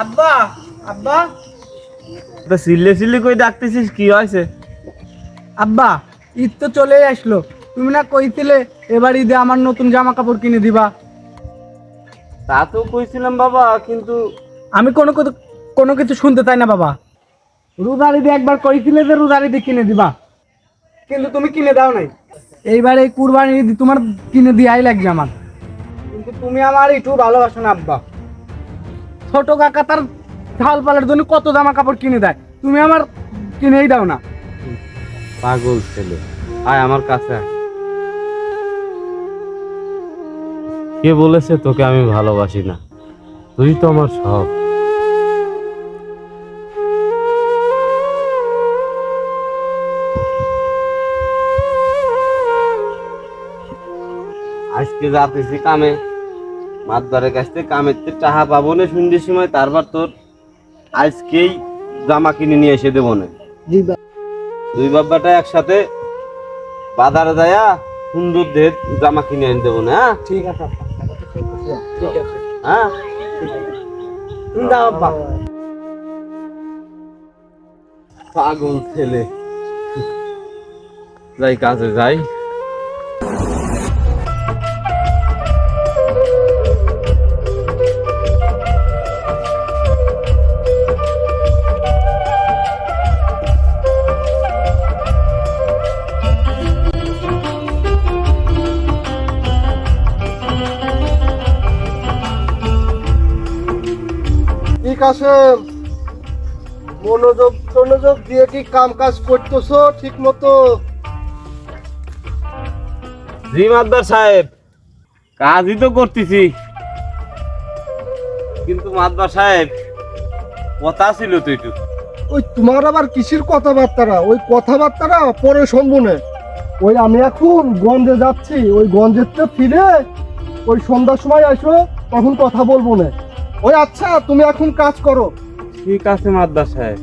আব্বা আব্বা। তো সিল্লে সিল্লি কই ডাকতেছিস? কি হয়েছে? আব্বা ঈদ তো চলে আসলো। তুমি না কইছিলে এবার ঈদে আমার নতুন জামা কাপড় কিনে দিবা। তা তো কইছিলাম বাবা কিন্তু আমি কোনো কোনো কিছু শুনতে চাই না বাবা। রোজার ঈদে একবার কইছিলে যে রোজার ঈদে কিনে দিবা। কিন্তু তুমি কিনে দাও নাই। এইবার এই কুরবানির ঈদ তোমার কিনে দিয়াই লাগবে আমার। কিন্তু তুমি আমার একটু ভালোবাসো না আব্বা। ছোট কাকা তার ঝাল পালের জন্য কত জামা কাপড় কিনে দেয়? তুমি আমার কিনেই দাও না। পাগল ছেলে। আয় আমার কাছে কে বলেছে তোকে আমি ভালোবাসি না? তুই তো আমার সব। আজকে যাতেছি কামে। মাতবারের কাছ থেকে কামের টাহা পাবো না, সন্ধ্যের সময়, তারপর তোর আজকেই জামা কিনে নিয়ে এসে দেবো না। জি দুই বাব্বাটা একসাথে বাজারে যায়া সুন্দর দেহ জামা কিনে এনে দেবো না হ্যাঁ? ঠিক আছে আব্বা। ঠিক আছে। হ্যাঁ? পাগল ছেলে। যাই কাজে যাই। মনোযোগ মনোযোগ দিয়ে কি কাম কাজ করতেছো ঠিক মতো জি মাদ্দার সাহেব। কাজই তো করতেছি। কিন্তু সাহেব কথা ছিল তো একটু। ওই তোমার আবার কিসির কথাবার্তারা? ওই কথাবার্তারা পরে শুনব না। ওই আমি এখন গঞ্জে যাচ্ছি ওই গঞ্জের থেকে ফিরে ওই সন্ধ্যার সময় আসো তখন কথা বলব না। ওই আচ্ছা তুমি এখন কাজ করো। ঠিক আছে মাদ্দা সাহেব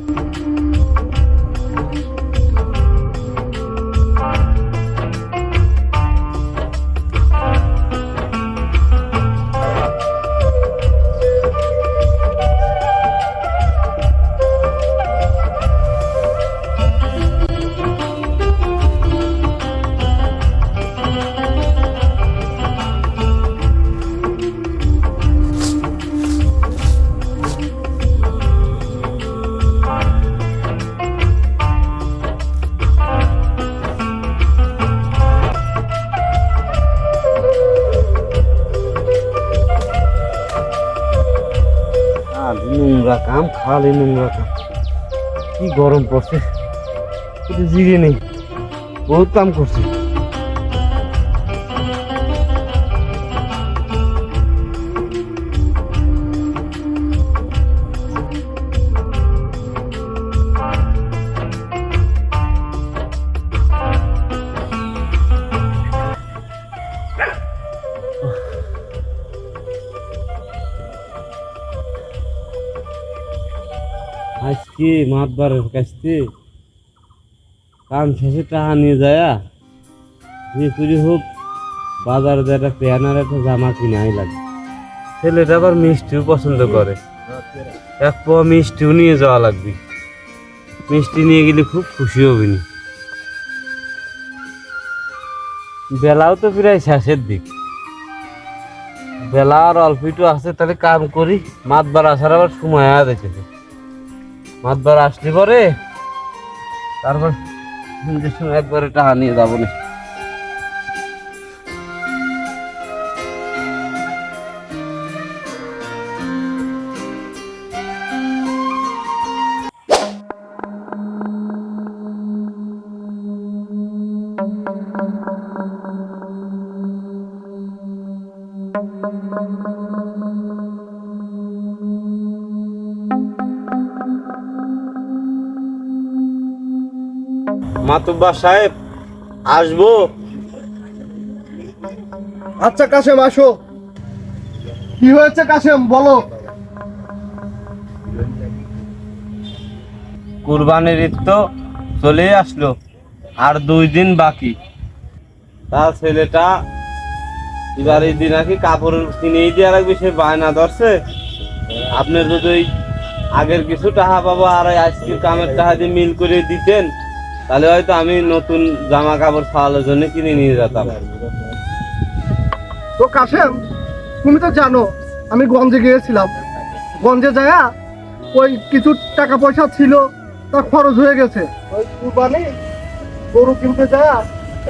নোংরা কাম খালি নোংরা কাম। কি গরম পড়ছে জিরে নেই। বহুত কাম করছি। আজকে মাতবারের কাছ থেকে কাম শেষে টাকা নিয়ে যায় যে করে হোক বাজারে একটা প্যান আর একটা জামা কিনে আই লাগে ছেলেটা আবার মিষ্টিও পছন্দ করে। এক পোয়া মিষ্টিও নিয়ে যাওয়া লাগবে। মিষ্টি নিয়ে গেলে খুব খুশি হবি নি। বেলাও তো প্রায় শেষের দিক। বেলা আর অল্প একটু আছে, তাহলে কাম করি। মাতবার আসার আবার সময় দেখেছে মাতবার আসলে পরে? তারপর একবারে টাকা নিয়ে যাব না। মাতুব্বা সাহেব আসব? আচ্ছা কাশেম আসো। কি হয়েছে কাশেম বলো। কুরবানির ঈদ তো চলে আসলো আর দুই দিন বাকি। তা ছেলেটা এবার এই দিন নাকি কাপড় কিনেই দিয়ে রাখবে সে বায়না ধরছে। আপনি যদি ওই আগের কিছু টাকা পাবো আর আজকের কামের টাকা দিয়ে মিল করে দিতেন তাহলে হয়তো আমি নতুন জামা কাপড় খাওয়ানোর জন্য কিনে নিয়ে যেতাম। তো কাশেম তুমি তো জানো আমি গঞ্জে গিয়েছিলাম। গঞ্জে যায়া ওই কিছু টাকা পয়সা ছিল তা খরচ হয়ে গেছে। ওই কুরবানি গরু কিনতে যায়া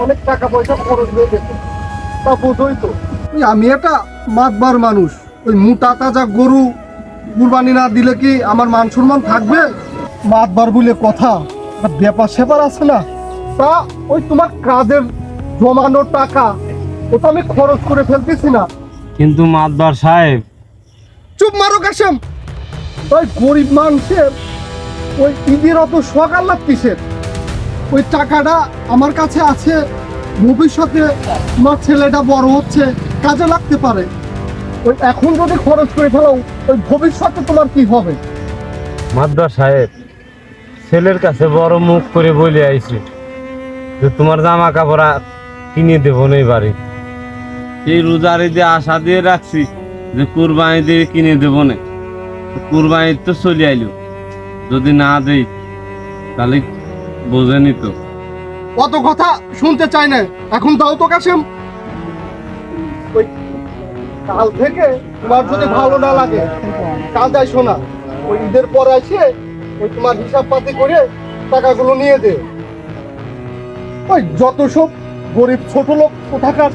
অনেক টাকা পয়সা খরচ হয়ে গেছে। তা বোঝোই তো। ওই আমি একটা মাতবার মানুষ। ওই মোটা তাজা গরু কুরবানি না দিলে কি আমার মান সম্মান থাকবে? মাতবার বলে কথা। ব্যাপার স্যাপার আছে না? তা ওই তোমার কাজের জমানো টাকা ওটা আমি খরচ করে ফেলতেছি না। কিন্তু মাতবার সাহেব। চুপ মারো কাশেম। ওই গরিব মানুষের ওই ঈদের অত শখ আহ্লাদ কিসের? ওই টাকাটা আমার কাছে আছে ভবিষ্যতে আমার ছেলেটা বড় হচ্ছে কাজে লাগতে পারে। ওই এখন যদি খরচ করে ফেলো ওই ভবিষ্যতে তোমার কি হবে? মাদ্দার সাহেব ছেলের কাছে বড় মুখ করে বলে আইছি যে তোমার জামা কাপড় কিনে দেবো না বাড়ি। এই রোজারি দিয়ে আশা দিয়ে রাখছি যে কুরবানি দিয়ে কিনে দেবো না। কুরবানি তো চলে আইলো। যদি না দেই, তাহলে বোঝেনি তো। অত কথা শুনতে চাই না। এখন দাও তো কাশেম। কাল থেকে তোমার যদি ভালো না লাগে, কাল যাই শোনা। ওই ঈদের পরে এসে ওই তোমার হিসাব পাতি করে টাকাগুলো নিয়ে দে। ওই যত সব গরিব ছোট লোক কোথাকার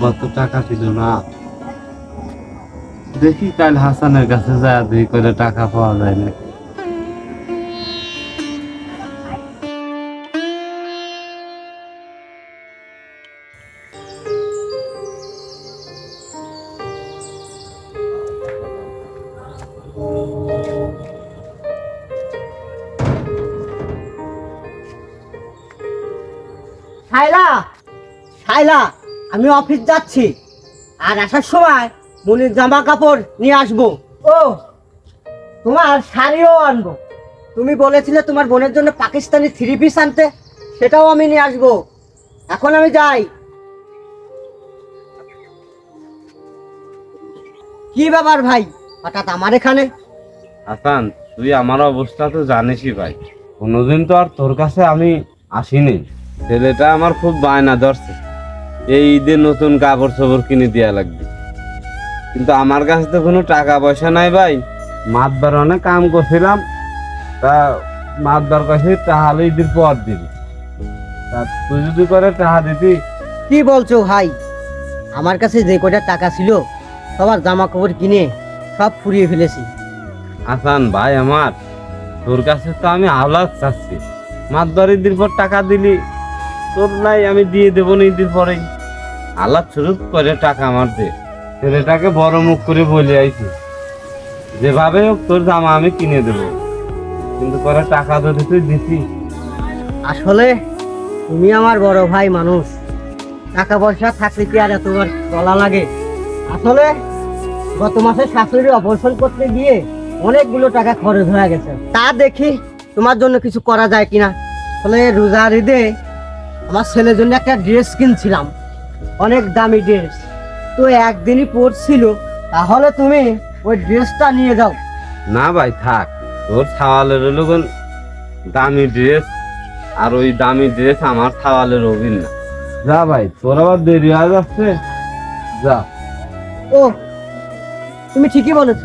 মা তো টাকা দিল না। দেখি কাল হাসানের কাছে যায় দুই করে টাকা পাওয়া যায় না শাইলা শাইলা আমি অফিস যাচ্ছি। আর আসার সময় মনির জামা কাপড় নিয়ে আসব। ও, তোমার শাড়িও আনব। তুমি বলেছিলে তোমার বোনের জন্য পাকিস্তানি থ্রি পিস আনতে, সেটাও আমি নিয়ে আসব। এখন আমি যাই। কি ব্যাপার ভাই? হঠাৎ আমার এখানে? আসান তুই আমার অবস্থা তো জানিসই ভাই। কোনোদিন তো আর তোর কাছে আমি আসিনি। ছেলেটা আমার খুব বায়না ধরছে। এই ঈদে নতুন কাপড় চোপড় কিনে দেওয়া লাগবে। কিন্তু আমার কাছে তো কোনো টাকা পয়সা নাই ভাই। মাতবার অনেক কাম করছিলাম তা মাতবার কাছে তাহলে ঈদের পর দিবি তা তুই যদি করে টাকা দিতি। কি বলছো ভাই? আমার কাছে যে কটা টাকা ছিল সবার জামা কাপড় কিনে সব ফুরিয়ে ফেলেছি। আসান ভাই আমার তোর কাছে তো আমি আওলাদ চাচ্ছি। মাতবার ঈদের পর টাকা দিলি তোর নাই আমি দিয়ে দেবো না ঈদের পরেই। আল্লাহ শুরু করে টাকা আমার দে ছেলেটাকে বড় মুখ করে বলে আইছি, যেভাবে হোক তোর জামা আমি কিনে দেবো, কিন্তু পরে টাকা যদি তুই দিতি আসলে তুমি আমার বড় ভাই মানুষ। টাকা পয়সা থাকলে কি আর এতবার চলা লাগে? আসলে গত মাসে শাশুড়ি অপারেশন করতে গিয়ে অনেকগুলো টাকা খরচ হয়ে গেছে। তা দেখি তোমার জন্য কিছু করা যায় কিনা? আসলে রোজার ঈদে আমার ছেলের জন্য একটা ড্রেস কিনছিলাম। অনেক দামি ড্রেস তো একদিনই পরছিল তাহলে তুমি ওই ড্রেসটা নিয়ে যাও। না ভাই থাক। তোর ছাওয়ালের লোক দামি ড্রেস আর ওই দামি ড্রেস আমার থাওয়ালে রবিন না যা ভাই তোর আবার দেরি হয়ে যাচ্ছে। যা। ও তুমি ঠিকই বলেছ।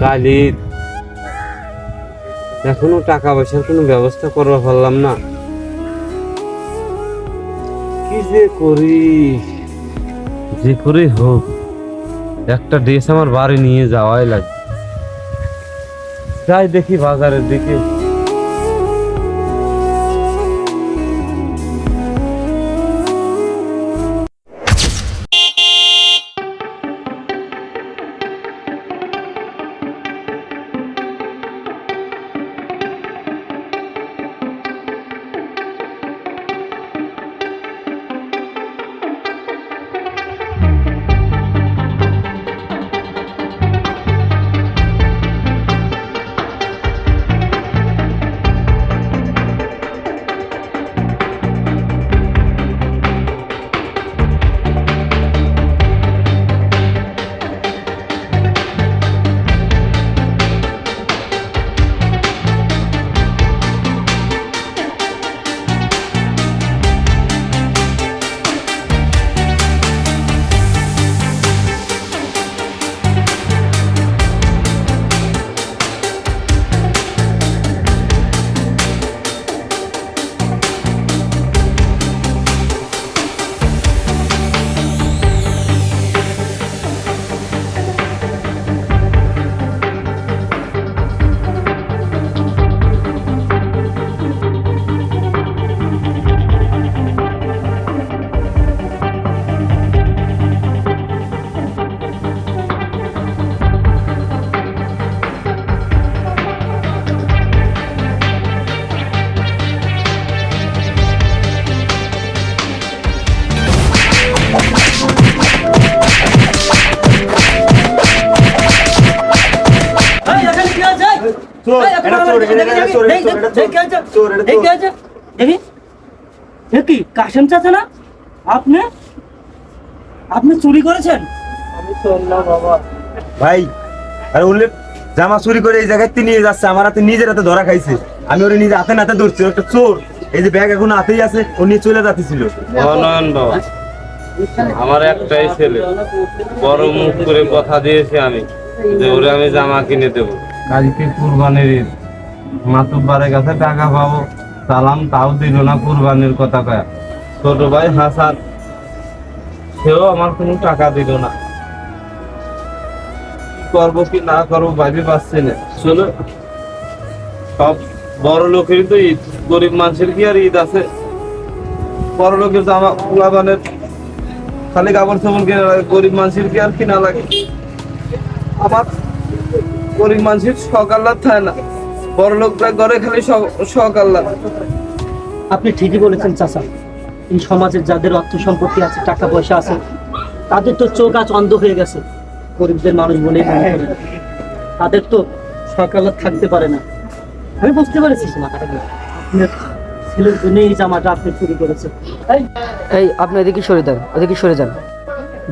কালির এখনও টাকা পয়সার কোনো ব্যবস্থা করবা পারলাম না। কি যে করি? যে করে হোক, একটা ড্রেস আমার বাড়ি নিয়ে যাওয়াই লাগে যাই দেখি বাজারের দিকে। কি কাশেম চাচা না? আপনি? আপনি চুরি করেছেন? ভাই আর উল্লে জামা চুরি করে এই জায়গায় নিয়ে যাচ্ছে আমার হাতে নিজের হাতে ধরা খাইছে। আমি ওরে নিজে হাতে নাতে ধরছি একটা চোর। এই যে ব্যাগ এখন হাতেই আছে ও নিয়ে চলে যাচ্ছিল বাবা। আমার একটাই ছেলে। বড় মুখ করে কথা দিয়েছি আমি যে ওরে আমি জামা কিনে দেবো। কালকে কুরবানির ঈদ। মাতুব্বারের কাছে টাকা পাবো। সালাম, তাও দিল না কুরবানির কথা কয়া। ছোট ভাই হাসান, সেও আমার কোনো টাকা দিল না। করব কি না করব ভাবি পাচ্ছি না। শোনো, সব বড় লোকেরই তো ঈদ, গরিব মানুষের কি আর ঈদ আছে? বড় লোকের জামা কুলাবানের খালি কাপড় চাপড় কিনা লাগে, গরিব মানুষের কি আর কিনা লাগে? আমার গরিব মানুষের সকাল্লা থাকে না। বড় লোকরা ঘরে খালি সকাল্লা আপনি ঠিকই বলেছেন চাচা। এই সমাজের যাদের অর্থ সম্পত্তি আছে টাকা পয়সা আছে তাদের তো চোখ আজ অন্ধ হয়ে গেছে। গরিবদের মানুষ বলেই মনে করে। তাদের তো সকালে থাকতে পারে না। আমি বুঝতে পেরেছি ছেলের জন্য এই জামাটা আপনি চুরি করেছেন। এই এই আপনি এদিকে সরে যান এদিকে সরে যান।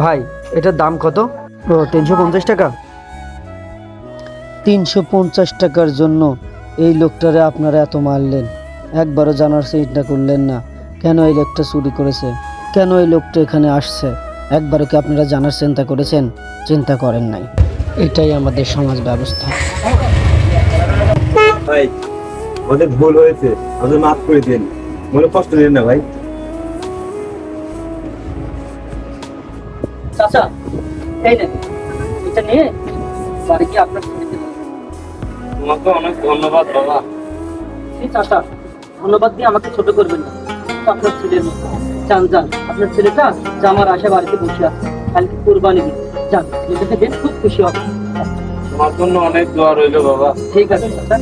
ভাই এটার দাম কত? ও তিনশো পঞ্চাশ টাকা? তিনশো পঞ্চাশ টাকার জন্য এই লোকটারে আপনারা এত মারলেন? একবারও জানার চিন্তা করলেন না। কেন এই লোকটা চুরি করেছে? কেন এই লোকটা এখানে আসছে? একবারও কি আপনারা জানার চিন্তা করেছেন? চিন্তা করেন নাই। এটাই আমাদের সমাজ ব্যবস্থা। ভাই আমাদের ভুল হয়েছে। আমাদের মাফ করে দিন। মনে কষ্ট নেন না ভাই। চাচা এই এটা নিয়ে বাড়ি গিয়ে আপনার। তোমাকে অনেক ধন্যবাদ বাবা। ঠিক চাচা ধন্যবাদ দিয়ে আমাকে ছোট করবেন না। আপনার ছেলের মতো যান যান। আপনার ছেলেটা জামার আশা বাড়িতে বসে আছে। কালকে কোরবানি দিন। যান ছেলেটাকে বেশ খুব খুশি হবে। তোমার জন্য অনেক দোয়া রইল বাবা। ঠিক আছে চাচা।